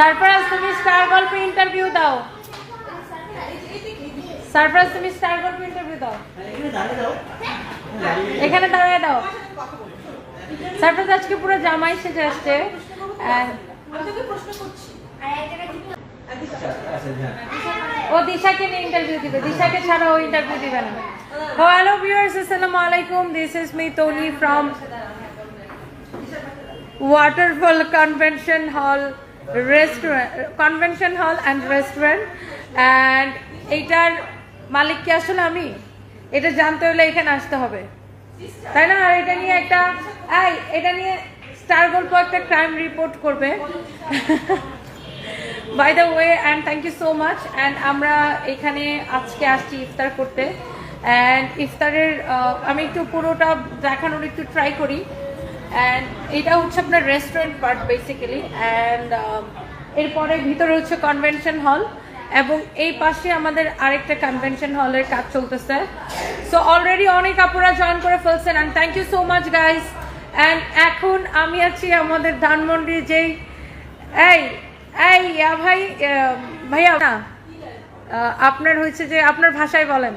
সারফরাজ তুমি স্টার গল্পে ইন্টারভিউ দাও। সারফরাজ তুমি স্টার গল্পে ইন্টারভিউ দাও। এখানে দাঁড়িয়ে দাও। সারফরাজ আজকে পুরো জামাই সেজে আসছে। ও দিশাকে নিয়ে ইন্টারভিউ দিবে। দিশাকে ছাড়া ও ইন্টারভিউ দিবে না। হ্যালো ভিউয়ার্স আসসালামু আলাইকুম। This is me Tony from waterfall convention hall restaurant convention hall and restaurant and এইটার মালিক কি আসলে আমি? এটা জানতে হলে এখানে আসতে হবে। তাই না? আর এটা নিয়ে একটা, এই, এটা নিয়ে স্টার গল্প একটা ক্রাইম রিপোর্ট করবে। By the way and thank you so much and আমরা এখানে আজকে আসছি ইফতার করতে। অ্যান্ড ইফতারের আমি একটু পুরোটা দেখানোর একটু ট্রাই করি। অ্যান্ড এটা হচ্ছে আপনার রেস্টুরেন্ট পার্ট বেসিক্যালি অ্যান্ড এরপরে ভিতরে হচ্ছে কনভেনশন হল এবং এই পাশে আমাদের আরেকটা কনভেনশন হলের কাজ চলতেছে। সো অলরেডি অনেক আপুরা জয়েন করে ফেলছেন and thank you so much guys and এখন আমি আছি আমাদের ধানমন্ডি যেই এই এই ইয়া ভাই ভাইয়া না আপনার হয়েছে যে আপনার ভাষায় বলেন।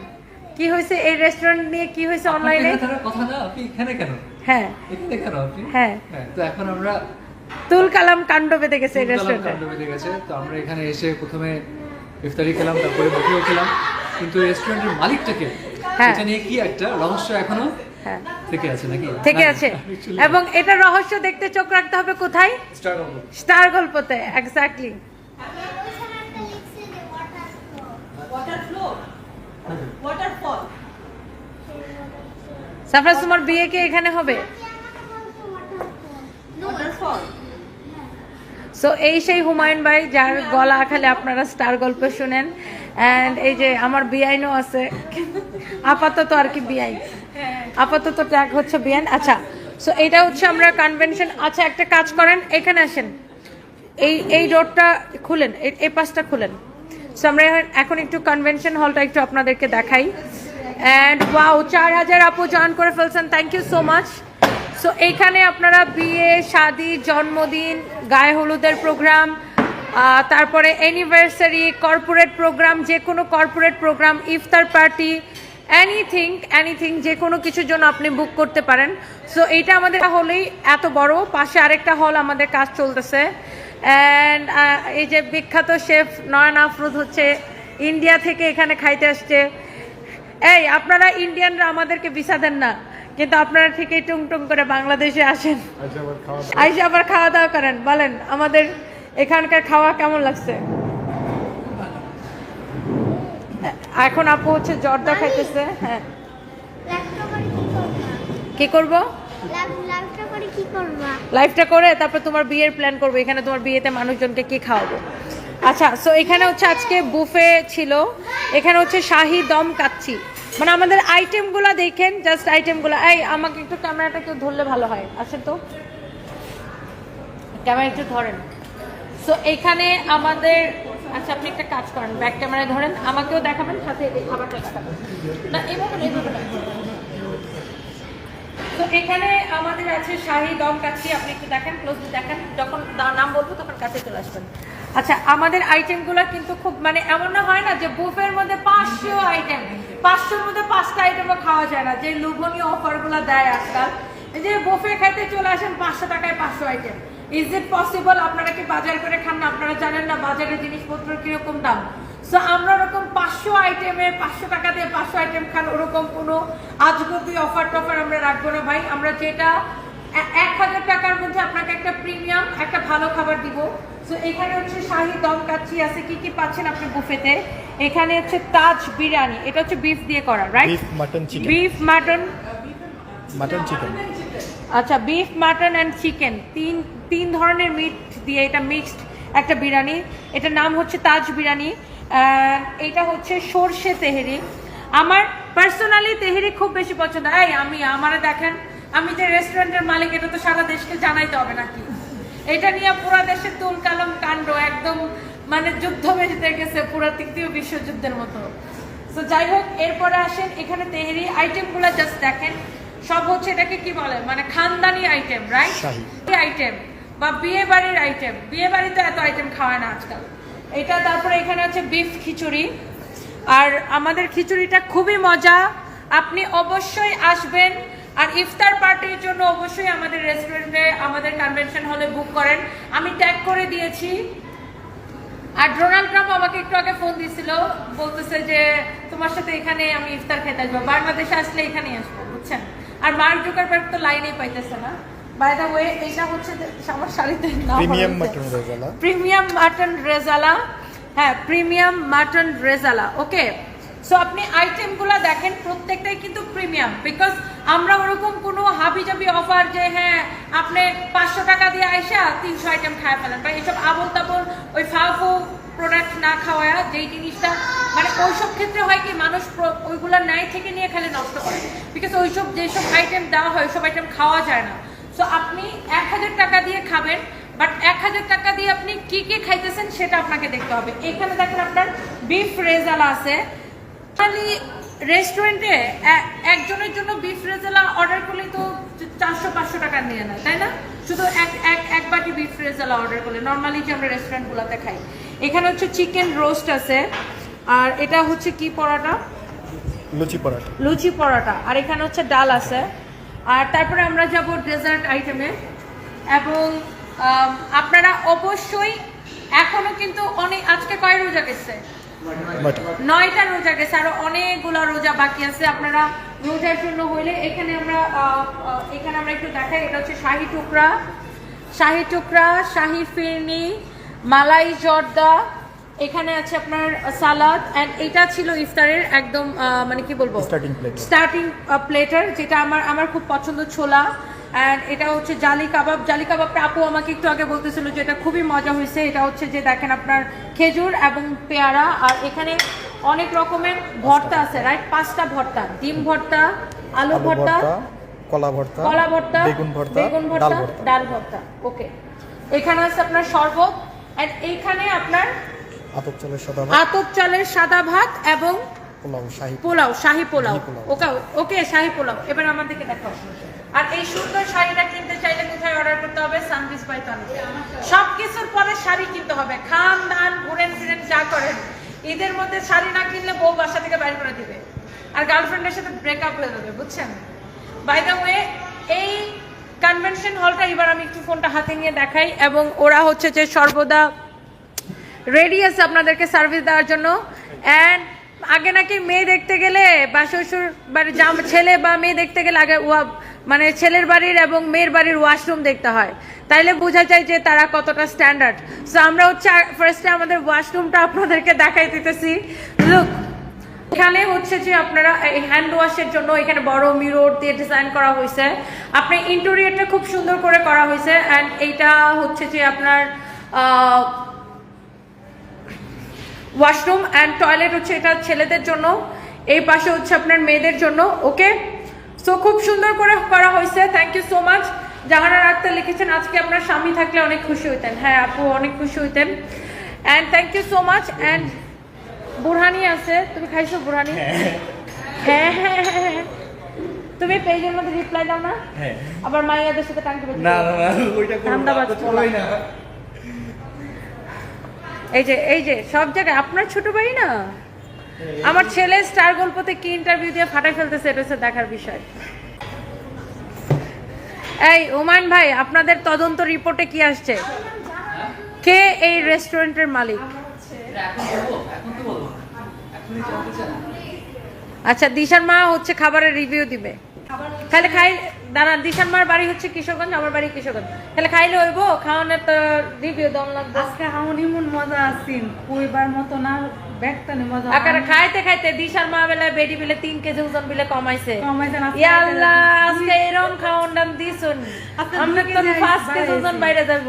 কি হয়েছে এই রেস্টুরেন্ট নিয়ে কি হয়েছে অনলাইনে কথা না আপনি এখানে কেন? হ্যাঁ। এখানে হ্যাঁ। তো এখন আমরা তুল কালাম কাণ্ড বেঁধে গেছে এই তুলকালাম রেস্টুরেন্টে কাণ্ড বেঁধে গেছে তো আমরা এখানে এসে প্রথমে ইফতারি খেলাম তারপরে মুখিও খেলাম কিন্তু রেস্টুরেন্টের মালিকটাকে হ্যাঁ। এটা নিয়ে কি একটা রহস্য এখনও হ্যাঁ। থেকে আছে নাকি? থেকে আছে। এবং এটা রহস্য দেখতে চোখ রাখতে হবে কোথায়? স্টার গল্পতে এক্স্যাক্টলি সাফরাজ, তোমার বিয়ে কি এখানে হবে? সো এই সেই হুমায়ুন ভাই, যার গলা খালে আপনারা স্টার গল্প শুনেন। অ্যান্ড এই যে আমার বিআইনও আছে। আপাতত আর কি বিআই আপাতত ট্যাগ হচ্ছে বিআইন আচ্ছা সো এটা হচ্ছে আমরা কনভেনশন আচ্ছা একটা কাজ করেন, এখানে আসেন। এই এই রোডটা খুলেন এই- পাশটা খুলেন। সো আমরা এখন একটু কনভেনশন হলটা একটু আপনাদেরকে দেখাই। অ্যান্ড ওয়াও চার হাজার আপু জয়েন করে ফেলছেন thank you so much so এখানে আপনারা বিয়ে, শাদি, জন্মদিন, গায়ে হলুদের প্রোগ্রাম তারপরে অ্যানিভার্সারি কর্পোরেট প্রোগ্রাম যে কোনো কর্পোরেট প্রোগ্রাম ইফতার পার্টি এনিথিং এনিথিং যে কোনো কিছুর জন্য আপনি বুক করতে পারেন। সো এইটা আমাদের হলেই এত বড়, পাশে আরেকটা হল আমাদের কাজ চলতেছে। অ্যান্ড এই যে বিখ্যাত শেফ নয়ন আফরুদ হচ্ছে ইন্ডিয়া থেকে এখানে খাইতে আসছে। এই আপনারা ইন্ডিয়ানরা আমাদেরকে ভিসা দেন না। কিন্তু আপনারা ঠিকই টুং টুং করে বাংলাদেশে আসেন। আইসে আবার খাওয়া দাওয়া। করেন। বলেন আমাদের এখানকার খাওয়া কেমন লাগছে? এখন আপু হচ্ছে জর্দা খাইতেছে হ্যাঁ। লাইভটা করে কি করবা? কি করব? লাইভ লাইভটা করে কি করবা? লাইফটা করে তারপর তোমার বিয়ের প্ল্যান করব। এখানে তোমার বিয়েতে মানুষজনকে কি খাওয়াবো? আচ্ছা সো এখানে হচ্ছে আজকে বুফে ছিল। এখানে হচ্ছে শাহি দম কাচ্ছি মানে আমাদের আইটেমগুলো দেখেন জাস্ট আইটেমগুলো এই, আমাকে একটু ক্যামেরাটা কেউ ধরলে ভালো হয়। আছে তো? ক্যামেরা একটু ধরেন। সো এখানে আমাদের আচ্ছা আপনি একটা কাজ করেন। ব্যাক ক্যামেরায় ধরেন, আমাকেও দেখাবেন, সাথে খাবারটা দেখাবেন। না এইভাবে এইভাবে এখানে আমাদের আছে শাহি দম কাচ্ছি আপনি একটু দেখেন ক্লোজ দেখেন, যখন নাম বলব তখন কাছে চলে আসবেন। আচ্ছা আমাদের আইটেমগুলো কিন্তু খুব মানে এমন না হয় না যে বুফের মধ্যে পাঁচশো আইটেম পাঁচশোর মধ্যে পাঁচটা আইটেমও খাওয়া যায় না। যে লোভনীয় অফারগুলো দেয় আজকাল যে বুফে খাইতে চলে আসেন পাঁচশো টাকায় পাঁচশো আইটেম ইজ ইট পসিবল আপনারা কি বাজার করে খান না? আপনারা জানেন না বাজারের জিনিসপত্র কীরকম দাম? সো আমরা ওরকম পাঁচশো আইটেমে পাঁচশো টাকা দিয়ে পাঁচশো আইটেম খান ওরকম কোনো আজগবি অফার টফার আমরা রাখব না ভাই। আমরা যেটা এক হাজার টাকার মধ্যে আপনাকে একটা প্রিমিয়াম একটা ভালো খাবার দিব। সো এখানে হচ্ছে শাহি দম কাচ্ছি আছে কি কি পাচ্ছেন আপনি বুফেতে? এখানে হচ্ছে তাজ বিরিয়ানি এটা হচ্ছে বিফ দিয়ে করা right Beef, mutton, chicken. Beef mutton mutton chicken আচ্ছা বিফ মাটন অ্যান্ড চিকেন তিন তিন ধরনের মিট দিয়ে এটা মিক্সড একটা বিরিয়ানি। এটার নাম হচ্ছে তাজ বিরিয়ানি। এটা হচ্ছে সর্ষে তেহেরি। আমার পার্সোনালি তেহেরি খুব বেশি পছন্দ। এই আমি আমারে দেখেন আমি যে রেস্টুরেন্টের মালিক এটা তো সারা দেশকে জানাইতে হবে নাকি? এটা নিয়ে পুরো দেশে তুল কালম কাণ্ড একদম মানে যুদ্ধ বেজতে গেছে পুরো তৃতীয় বিশ্বযুদ্ধের মতো। তো যাই হোক এরপরে আসেন এখানে তেহেরি আইটেমগুলো জাস্ট দেখেন। সব হচ্ছে এটাকে কি বলে? মানে খানদানি আইটেম রাইট আইটেম বা বিয়ে বাড়ির আইটেম বিয়ে বাড়িতে এত আইটেম খাওয়ায় না আজকাল। এটা তারপরে এখানে আছে বিফ খিচুড়ি। আর আমাদের খিচুড়িটা খুবই মজা। আপনি অবশ্যই আসবেন। আর ইফতার পার্টির জন্য অবশ্যই আমাদের রেস্টুরেন্টে আমাদের কনভেনশন হলে বুক করেন। আমি ট্যাগ করে দিয়েছি। আর ডোনাল্ড ট্রাম্প আমাকে একটু আগে ফোন দিছিল। বলতেছে যে, তোমার সাথে এখানে আমি ইফতার খেতে আসব। বাংলাদেশে আসলে এখানেই আসব, বুঝছেন? আর মার্ক জুকারবার্গ তো লাইনেই পাইতেছে না। বাই দ্য ওয়ে এটা হচ্ছে আমার শাড়িতে নাম premium mutton rezala premium mutton rezala হ্যাঁ premium mutton rezala okay so আপনি আইটেমগুলো দেখেন প্রত্যেকটাই কিন্তু প্রিমিয়াম বিকজ আমরা ওরকম কোনো হাবিজাবি অফার যে হ্যাঁ আপনি পাঁচশো টাকা দিয়ে আইসা তিনশো আইটেম খায় ফেলেন। বা এইসব আবল তাবল ওই ফাফু প্রোডাক্ট না খাওয়া যেই জিনিসটা মানে ওইসব ক্ষেত্রে হয় কি মানুষ ওইগুলা ন্যায় থেকে নিয়ে খালি নষ্ট করে। বিকজ ওইসব যেসব আইটেম দেওয়া হয় ওইসব আইটেম খাওয়া যায় না। সো আপনি এক হাজার টাকা দিয়ে খাবেন বাট এক হাজার টাকা দিয়ে আপনি কি কি খাইতেছেন সেটা আপনাকে দেখতে হবে। এখানে দেখেন আপনার বিফ রেজালা আছে। খালি রেস্টুরেন্টে একজনের জন্য বিফ রেজালা অর্ডার করলে তো চারশো পাঁচশো টাকা নিয়ে নেয় তাই না? শুধু এক এক এক বাটি বিফ রেজালা অর্ডার করলে। নর্মালি যে আমরা রেস্টুরেন্টগুলোতে খাই। এখানে হচ্ছে চিকেন রোস্ট আছে। আর এটা হচ্ছে কি পরাটা? লুচি পরাঠা লুচি পরোটা। আর এখানে হচ্ছে ডাল আছে। আর তারপরে আমরা যাব ডেজার্ট আইটেমে এবং আপনারা অবশ্যই এখনও কিন্তু অনেক আজকে কয় রোজা গেছে? নয়টা। রোজা গেছে আরও অনেকগুলো রোজা বাকি আছে। আপনারা রোজার জন্য হইলে এখানে আমরা এখানে আমরা একটু দেখাই এটা হচ্ছে শাহি টুকরা। শাহি টুকরা শাহি ফিরনি মালাই জর্দা এখানে আছে আপনার সালাদ অ্যান্ড এটা ছিল ইফতারের একদম মানে কি বলব? Starting plate. স্টার্টিং প্লেটার যেটা আমার আমার খুব পছন্দ ছোলা অ্যান্ড এটা হচ্ছে জালি কাবাব। জালি কাবাবটা আপু আমাকে একটু আগে বলতেছিল যে এটা খুবই মজা হয়েছে। এটা হচ্ছে যে দেখেন আপনার খেজুর এবং পেয়ারা আর এখানে অনেক রকমের ভর্তা আছে রাইট পাঁচটা ভর্তা ডিম ভর্তা আলু ভর্তা কলা ভর্তা কলা ভর্তা বেগুন ভর্তা বেগুন ডাল ভর্তা। ভর্তা ডাল ভর্তা ওকে এখানে আছে আপনার শরবত অ্যান্ড এইখানে আপনার আতপ চালের সাদা ভাত আতপ চালের সাদা ভাত এবং পোলাও শাহি পোলাও। শাহি পোলাও। ওকে ওকে শাহি পোলাও। এবার আমাদেরকে দেখাও আর এই সুন্দর শাড়িটা কিনতে চাইলে কোথায় অর্ডার করতে হবে? সানভিস বাই তনিতে সব কিছুর পরে শাড়ি কিনতে হবে। খান দান ঘুরেন ফিরেন যা করেন ঈদের মধ্যে শাড়ি না কিনলে বউ বাসা থেকে বাইর করে দিবে। আর গার্লফ্রেন্ডের সাথে ব্রেকআপ হয়ে যাবে বুঝছেন? বাই দ্য ওয়ে এই কনভেনশন হলটা এবার আমি একটু ফোনটা হাতে নিয়ে দেখাই এবং ওরা হচ্ছে যে সর্বদা রেডি আছে আপনাদেরকে সার্ভিস দেওয়ার জন্য। অ্যান্ড আগে নাকি মেয়ে দেখতে গেলে বা শ্বশুর বাড়ি জাম ছেলে বা মেয়ে দেখতে গেলে আগে মানে ছেলের বাড়ির এবং মেয়ের বাড়ির ওয়াশরুম দেখতে হয়। তাইলে বোঝা যায় যে তারা কতটা স্ট্যান্ডার্ড সো আমরা হচ্ছে ফার্স্টে আমাদের ওয়াশরুমটা আপনাদেরকে দেখাই দিতেছি। লুক এখানে হচ্ছে যে আপনারা হ্যান্ড ওয়াশের জন্য এখানে বড় মিরর দিয়ে ডিজাইন করা হয়েছে আপনি ইন্টেরিয়রটা খুব সুন্দর করে করা হয়েছে অ্যান্ড এইটা হচ্ছে যে আপনার ওয়াশরুম অ্যান্ড টয়লেট হচ্ছে এটা ছেলেদের জন্য এই পাশে হচ্ছে আপনার মেয়েদের জন্য ওকে সো খুব সুন্দর করে করা হয়েছে thank you so much Jahanara Akter লিখেছেন আজকে আপনার স্বামী থাকলে অনেক খুশি হইতেন। হ্যাঁ আপু অনেক খুশি হইতেন। And thank you so much and borhani আছে তুমি খাইছো বুরহানি? হ্যাঁ। হ্যাঁ হ্যাঁ, হ্যাঁ। তুমি পেজের মধ্যে রিপ্লাই দাও না। হ্যাঁ। আবার মাইয়াদের সাথে টাঙ্কি না না না ওইটা না, ধান্দাবাজ তো চলোই না এই যে এই যে, সব জায়গায়, আপনার ছোট ভাই না? আমার ছেলে স্টার গল্পতে কি ইন্টারভিউ দিয়ে ফাটাই ফেলতেছে, এটা হচ্ছে দেখার বিষয়। এই ওমান ভাই, আপনাদের তদন্ত রিপোর্টে কি আসছে? কে এই রেস্টুরেন্টের মালিক? আচ্ছা দিশার মা হচ্ছে খাবারের রিভিউ দিবে। তাহলে খাই দাঁড়ান দিশান মার বাড়ি হচ্ছে কিশোরগঞ্জ আমার বাড়ি কিশোরগঞ্জ। তাহলে খাইলে হইব খাওয়ানোর তো রিভিউ দম লাগবে। আজকে হাউন ইমন মজা আসিন কইবার মতো না ব্যাগটানি মজা আকারে খাইতে খাইতে দিশার মা বেলা বেডি বিলে তিন কেজি ওজন বিলে কমাইছে। কমাইছে না, ইয়া আল্লাহ আজকে এরকম খাওয়ান দাম দিছুন। আমরা তো কেজি ওজন বাইরে যাব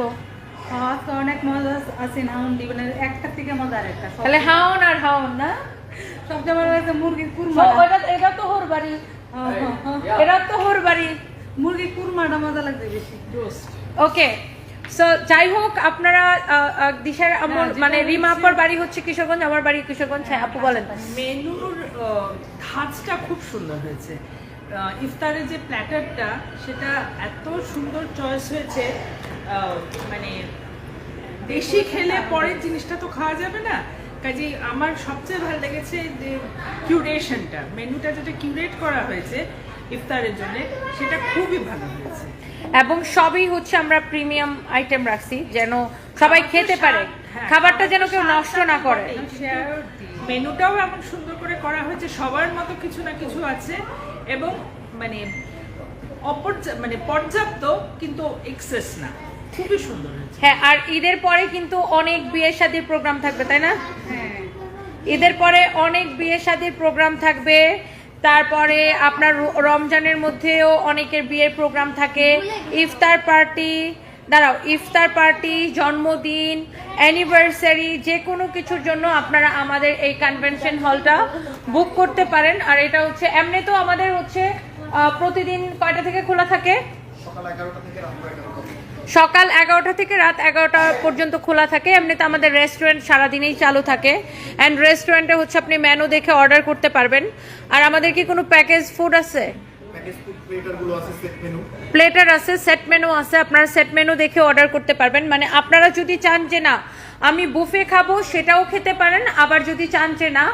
আজকে অনেক মজা আসিন হাউন দিবেন একটা থেকে মজা আর একটা তাহলে হাওন আর হাওন না? মুরগির কুরমা ওটা এটা তো হোর বাড়ি এটা তো হোর বাড়ি মুরগির কুরমাটা মজা লাগছে বেশি ওকে সো যাই হোক আপনারা দিশার আমল যেটা মানে হচ্ছে- রিমা আপার বাড়ি হচ্ছে কিশোরগঞ্জ আমার বাড়ি কিশোরগঞ্জ হ্যাঁ আপু বলেন। মেনুর ধাঁচটা খুব সুন্দর হয়েছে। ইফতারের যে প্ল্যাটারটা সেটা এত সুন্দর চয়েস হয়েছে মানে বেশি খেলে পরের জিনিসটা তো খাওয়া যাবে না। কাজেই আমার সবচেয়ে ভালো লেগেছে যে কিউরেশনটা মেনুটা যেটা কিউরেট করা হয়েছে ইফতারের জন্য সেটা খুবই ভালো হয়েছে। এবং সবই হচ্ছে আমরা প্রিমিয়াম আইটেম রাখছি যেন সবাই খেতে পারে। হ্যাঁ, খাবারটা যেন কেউ নষ্ট না করে। মেনুটাও এমন সুন্দর করে করা হয়েছে সবার মতো কিছু না কিছু আছে। এবং মানে মানে পর্যাপ্ত কিন্তু এক্সেস না। খুবই সুন্দর হ্যাঁ আর ঈদের পরে কিন্তু অনেক বিয়ে শাদির প্রোগ্রাম থাকবে তাই না? হ্যাঁ। ঈদের পরে অনেক বিয়ে শাদির প্রোগ্রাম থাকবে। তারপরে আপনার রমজানের মধ্যেও অনেকের বিয়ের প্রোগ্রাম থাকে। ইফতার পার্টি, দাঁড়াও, ইফতার পার্টি, জন্মদিন অ্যানিভার্সারি যে কোনো কিছুর জন্য আপনারা আমাদের এই কনভেনশন হলটা বুক করতে পারেন। আর এটা হচ্ছে এমনি তো আমাদের হচ্ছে প্রতিদিন কয়টা থেকে খোলা থাকে? সকাল এগারোটা থেকে রাত এগারোটা থেকে রাত এগারোটা পর্যন্ত খোলা থাকে। এমনিতে আমাদের রেস্টুরেন্ট সারাদিনেই চালু থাকে। অ্যান্ড রেস্টুরেন্টে হচ্ছে আপনি মেনু দেখে অর্ডার করতে পারবেন। আর আমাদের কি কোনো প্যাকেজ ফুড আছে? প্লেটার আছে সেট মেনু আছে আপনারা সেট মেনু দেখে অর্ডার করতে পারবেন। মানে আপনারা যদি চান যে না আমি বুফে খাব সেটাও খেতে পারেন। আবার যদি চান যে না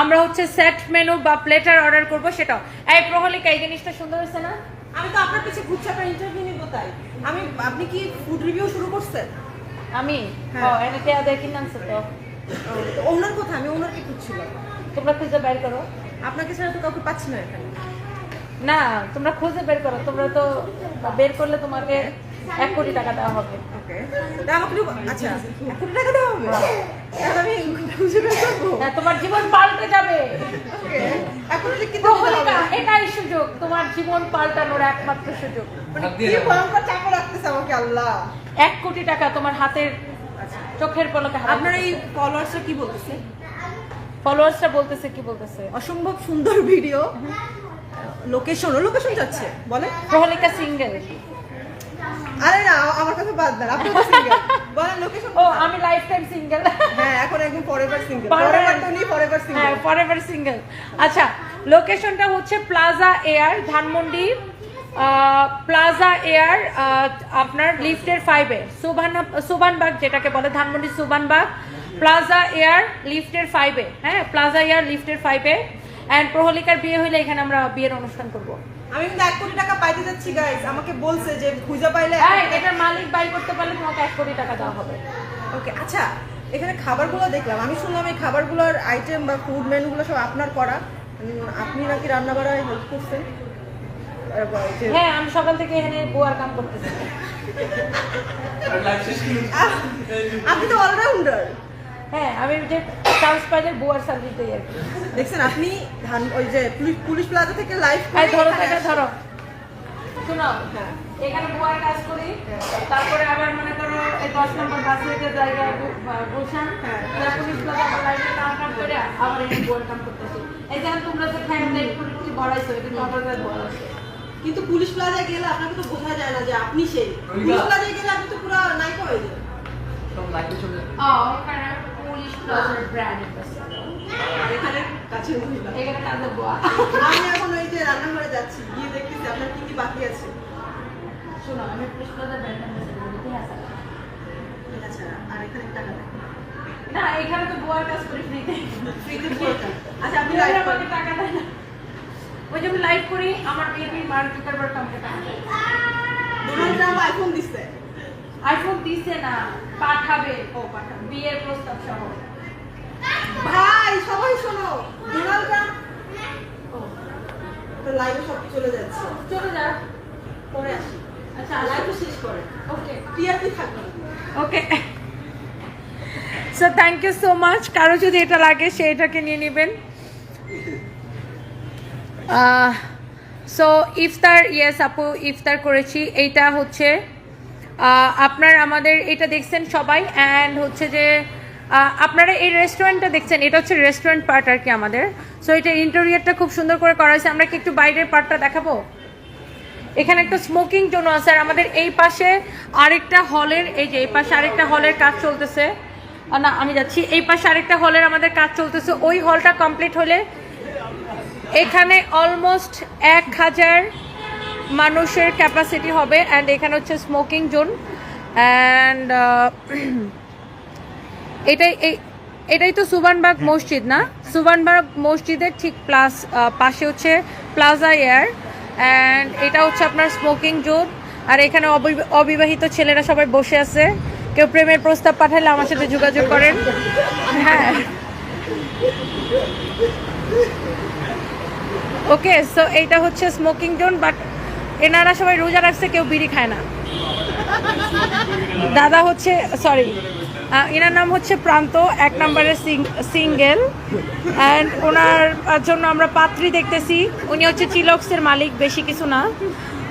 আমরা হচ্ছে সেট মেনু বা প্লেটার অর্ডার করব সেটাও। এই প্রহলিকা এই জিনিসটা সুন্দর হয়েছে না? আমি তো আপনার কাছে ঘুরছে আপনার ইন্টারভিউ নিব তাই। আমি আপনি কি ফুড রিভিউ শুরু করছেন? আমি? হ্যাঁ। ও এনে কে আদে কিনাম তো। তো ওনার কথা আমি ওনারকে খুঁজছিলাম। তোমরা খুঁজে বের করো। আপনাকে ছাড়া তো কাউকে পাচ্ছি না এখানে। না তোমরা খুঁজে বের করো। তোমরা তো বের করলে তোমাকে এক কোটি টাকা দেওয়া হবে। তা আচ্ছা এক কোটি টাকা দেওয়া হবে? আমি খুঁজে বের করব। হ্যাঁ তোমার জীবন পাল্টে যাবে। এখন কি দিতে প্রহলিকা হবে এটাই সুযোগ। তোমার জীবন পাল্টানোর একমাত্র সুযোগ। কি ভয়ঙ্কর রাখতেছে আমাকে আল্লাহ। এক কোটি টাকা তোমার হাতের চোখের পলকে আপনার এই ফলোয়ার্সরা কি বলতেছে? ফলোয়ার্সরা বলতেছে কি বলতেছে? অসম্ভব সুন্দর ভিডিও। লোকেশন লোকেশন যাচ্ছে বলে প্রহলিকা সিঙ্গেল আরে না আমার কথা বাদ দেন আপনি সিঙ্গেল বলেন লোকেশন ও আমি লাইফ টাইম সিঙ্গেল হ্যাঁ এখন একদম ফরএভার সিঙ্গেল. ফরএভার তো নেই ফরএভার সিঙ্গেল হ্যাঁ ফরএভার সিঙ্গেল আচ্ছা লোকেশনটা হচ্ছে plaza air Dhanmondi plaza air আপনার লিফটের ফাইভে সুবান সুবানবাগ যেটাকে বলে ধানমন্ডি সুবানবাগ প্লাজা এয়ার লিফটের ফাইভে হ্যাঁ প্লাজা এয়ার লিফটের ফাইভে অ্যান্ড প্রহলিকার বিয়ে হইলে এখানে আমরা বিয়ের অনুষ্ঠান করব। আমি কিন্তু এক কোটি টাকা পাইতে যাচ্ছি গাইস আমাকে বলছে যে খুঁজে পাইলে এই, এটার মালিক বাই করতে পারলে তোমাকে এক কোটি টাকা দেওয়া হবে। ওকে আচ্ছা এখানে খাবারগুলো দেখলাম। আমি শুনলাম এই খাবারগুলোর আইটেম বা ফুড মেনুগুলো সব আপনার করা। আপনি নাকি রান্না বাড়ায় হেল্প করছেন? হ্যাঁ আমি সকাল থেকে এখানে বুয়ার কাম করতেছি। আপনি তো অলরাউন্ডার হ্যাঁ আমি যে চান্স পাইলে বুয়ার সার্ভিস দিই আর দেখছেন আপনি ধান ওই যে পুলিশ- পুলিশ প্লাজা থেকে লাইভ এই ধরো এটা ধরো শোনো এখানে বুয়ার কাজ করি তারপরে আবার মনে করো এই দশ নম্বর বাস রেটের জায়গায় বসান পুলিশ প্লাজা লাইনে কাম কাম করে আবার এখানে বুয়ার কাম করতেছি। এই যেমন তোমরা যে করে কি বড়াইছো এটা বড় আছে। কিন্তু পুলিশ প্লাজায় গেলে আপনাকে তো বোঝা যায় না যে আপনি সেই। পুলিশ প্লাজায় গেলে আপনি তো পুরো নায়িকা হয়ে যান সব লাইটে চলে যাবে। ও এখানে পুলিশ প্লাজার ব্র্যান্ড এখানে কাছের মহিলা এখানে কাজে বুয়া আমি এখন ওই যে রান্নাঘরে যাচ্ছি গিয়ে দেখতেছি আপনার কি কি বাকি আছে। শোনো আমি পুলিশ প্লাজার ব্র্যান্ড আছে। আচ্ছা আর এখানে টাকা না এখানে তো বুয়ার কাজ করি ফ্রিতে ফ্রিতে আচ্ছা আপনি টাকা দেয় না। ওই যে আমি লাইভ করি আমার বেবি মার জুকারবার কামকে টাকা দেয় ডোনাল্ড ট্রাম্প আইফোন দিচ্ছে আইফোন দিছে না পাঠাবে। ও পাঠাবে। বিয়ের প্রস্তাব সহ। ভাই সবাই শোনো ডোনাল্ড ট্রাম্প তো লাইভে সব চলে যাচ্ছে। চলে যা পরে আসি। আচ্ছা লাইভে শেষ করে। ওকে টিআরপি থাকবে। Okay so thank you so much কারও যদি এটা লাগে সে এটাকে নিয়ে নেবেন। সো ইফতার ইয়েস আপু, ইফতার করেছি। এইটা হচ্ছে আপনার আমাদের এটা দেখছেন সবাই অ্যান্ড হচ্ছে যে আপনারা এই রেস্টুরেন্টটা দেখছেন, এটা হচ্ছে রেস্টুরেন্ট পার্ট আর কি আমাদের। সো এটা ইন্টেরিয়ারটা খুব সুন্দর করে করা হয়েছে। আমরা কি একটু বাইরের পার্টটা দেখাবো? এখানে একটা স্মোকিং জোন আছে, আর আমাদের এই পাশে আরেকটা হলের এই যে এই পাশে আরেকটা হলের কাজ চলতেছে। না, আমি যাচ্ছি। এই পাশে আরেকটা হলের আমাদের কাজ চলতেছে। ওই হলটা কমপ্লিট হলে এখানে অলমোস্ট এক হাজার মানুষের ক্যাপাসিটি হবে অ্যান্ড এখানে হচ্ছে স্মোকিং জোন অ্যান্ড এটাই এই এটাই তো সুবানবাগ মসজিদ না? সুবানবাগ মসজিদের ঠিক প্লাস পাশে হচ্ছে প্লাজা এয়ার অ্যান্ড এটা হচ্ছে আপনার স্মোকিং জোন আর এখানে অবি- অবিবাহিত ছেলেরা সবাই বসে আছে। কেউ প্রেমের প্রস্তাব পাঠালে আমার সাথে যোগাযোগ করেন। হ্যাঁ। ওকে সো এইটা হচ্ছে স্মোকিং জোন বাট এনারা সবাই রোজা রাখছে, কেউ বিড়ি খায় না। দাদা হচ্ছে সরি এনার নাম হচ্ছে প্রান্ত, এক নম্বরের সিঙ্গেল অ্যান্ড ওনার জন্য আমরা পাত্রী দেখতেছি। উনি হচ্ছে চিলক্সের মালিক, বেশি কিছু না।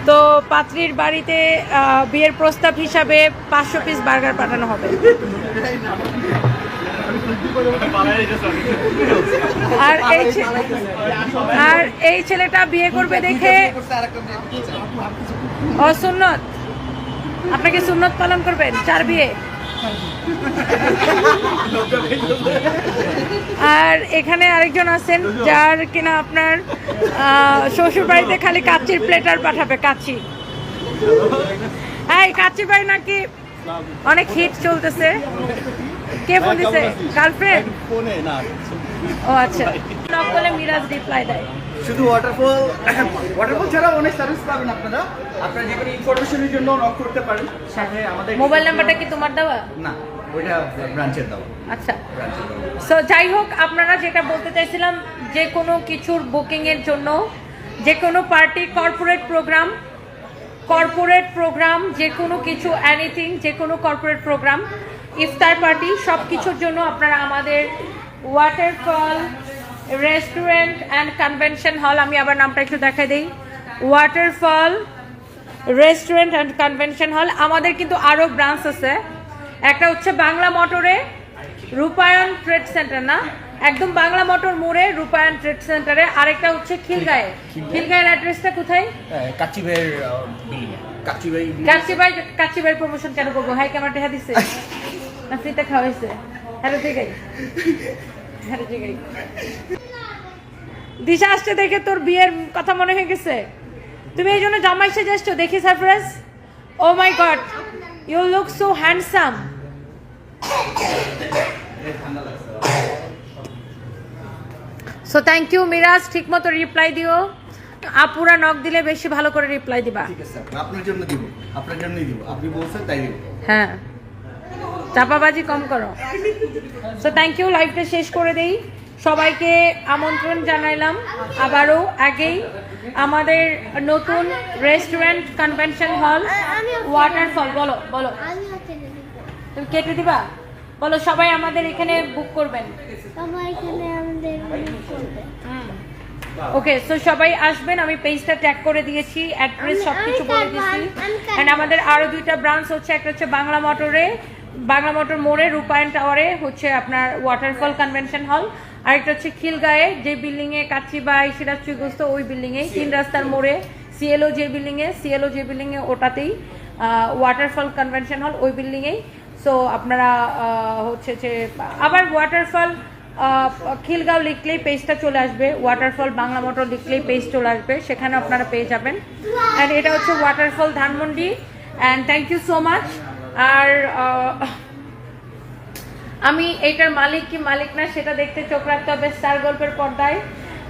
তো পাত্রীর বাড়িতে বিয়ের প্রস্তাব হিসাবে পাঁচশো পিস বার্গার পাঠানো হবে। আর এই আর এই ছেলেটা বিয়ে করবে দেখে ও সুন্নত। আপনাকে সুন্নত পালন করবেন, চার বিয়ে। আর এখানে আরেকজন আছেন, যার কিনা আপনার শ্বশুর বাড়িতে খালি কাচির প্লেটার পাঠাবে, কাচি। এই কাচি ভাই নাকি অনেক হিট চলতেছে। কে ফোন দিছে গার্লফ্রেন্ড ও আচ্ছা। নক করলে মিরাজ রিপ্লাই দেয়। শুধু ওয়াটারফল ওয়াটারফল ছাড়াও অনেক সার্ভিস পাবেন আপনারা। আপনারা যে কোনো ইনফরমেশনের জন্য নক করতে পারেন। সাথে আমাদের মোবাইল নাম্বারটা কি তোমার দেওয়া? না ওইটা ব্রাঞ্চের দাও আচ্ছা। সো যাই হোক আপনারা যেটা বলতে চাইছিলাম যে কোনো কিছুর বুকিংয়ের জন্য যে কোনো party corporate program corporate program যে কোনো কিছু এনিথিং যে কোনো কর্পোরেট প্রোগ্রাম ইফতার পার্টি সব কিছুর জন্য আপনারা আমাদের waterfall restaurant and convention hall আমি আবার নামটা একটু দেখাই দিই। Waterfall restaurant and convention hall আমাদের কিন্তু আরও ব্রাঞ্চ আছে। একটা হচ্ছে বাংলা মোটরে রূপায়ণ ট্রেড সেন্টার না? একদম বাংলা মোটর মোড়ে রূপায়ণ ট্রেড সেন্টারে আরেকটা হচ্ছে খিলগাঁয়ে খিলগাঁয়ের অ্যাড্রেসটা কোথায়? কাচ্চি ভাই কাচ্চি ভাই প্রমোশন কেন করব? হাই ক্যামেরা টেহা দিছে। না ফ্রিতে খাওয়াইছে। হ্যালো হ্যালো দিশা আসছে দেখে তোর বিয়ের কথা মনে হয়ে গেছে। তুমি এই জন্য জামাই সেজে দেখি surprise oh my god you look so handsome so thank you Miraj ঠিক মতো রিপ্লাই দিও। আপুরা নক দিলে বেশি ভালো করে রিপ্লাই দিবা। ঠিক আছে আপনার জন্য দিব আপনার জন্যই দিব। আপনি বলছেন তাই দিব। হ্যাঁ। চাপাবাজি কম করো। সো থ্যাংক ইউ লাইভটা শেষ করে দেই। সবাইকে আমন্ত্রণ জানাইলাম। আবারও আগেই আমাদের নতুন রেস্টুরেন্ট কনভেনশন হল ওয়াটারফল বলো বলো। তুমি কেটে দিবা? বলো সবাই আমাদের এখানে বুক করবেন। ওকে সো সবাই আসবেন। আমি পেজটা ট্যাগ করে দিয়েছি অ্যাড্রেস সব কিছু বলে দিয়েছি। অ্যান্ড আমাদের আরও দুইটা ব্রাঞ্চ হচ্ছে একটা হচ্ছে বাংলা মোটরে বাংলা মোটর মোড়ে রূপায়ণ টাওয়ারে হচ্ছে আপনার ওয়াটারফল কনভেনশন হল আরেকটা হচ্ছে খিলগাঁয়ে যে বিল্ডিং এ কাচ্চিবাই সিরাজ চুইগস্ত ওই বিল্ডিং এ তিন রাস্তার মোড়ে সিএলও যে বিল্ডিং এ সিএলও যে বিল্ডিং এ ওটাতেই ওয়াটারফল কনভেনশন হল ওই বিল্ডিং এই সো আপনারা হচ্ছে যে আবার ওয়াটারফল খিলগাঁও লিখলেই পেজটা চলে আসবে। ওয়াটারফল বাংলা মোটর লিখলেই পেজ চলে আসবে। সেখানে আপনারা পেয়ে যাবেন। অ্যান্ড এটা হচ্ছে waterfall Dhanmondi. And thank you so much আর আমি এটার মালিক কি মালিক না সেটা দেখতে চোখ রাখতে হবে স্টার গল্পের পর্দায়।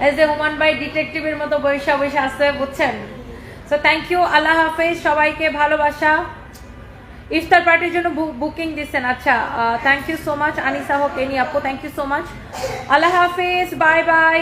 এজ এ হুমান বাই ডিটেকটিভের মতো বৈশা বৈশা আছে, বুঝছেন? সো থ্যাংক ইউ আল্লাহ হাফেজ, সবাইকে ভালোবাসা। ইফতার পার্টির জন্য বুকিং দিচ্ছেন আচ্ছা thank you so much Anisa হোক, এনি আপু থ্যাংক ইউ সো মাচ আল্লাহ হাফেজ বাই বাই